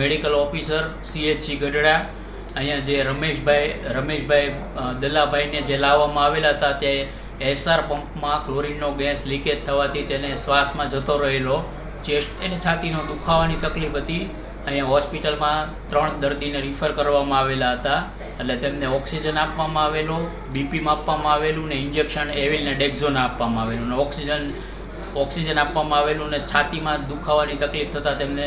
Medical officer CHC Gadhada. અહીંયા જે રમેશભાઈ રમેશભાઈ દલાભાઈને જે લાવવામાં આવેલા હતા, તે એસઆર પંપમાં ક્લોરિનનો ગેસ લીકેજ થવાથી તેને શ્વાસમાં જતો રહેલો. ચેસ્ટ એને છાતીનો દુખાવાની તકલીફ હતી. અહીંયા હોસ્પિટલમાં ત્રણ દર્દીને રિફર કરવામાં આવેલા હતા. એટલે તેમને ઓક્સિજન આપવામાં આવેલો બીપી માપવામાં આવેલું ને ઇન્જેક્શન એવિલ ને ડેક્ઝોન આપવામાં આવેલું. ને ઓક્સિજન ઓક્સિજન આપવામાં આવેલું ને છાતીમાં દુખાવાની તકલીફ થતાં તેમને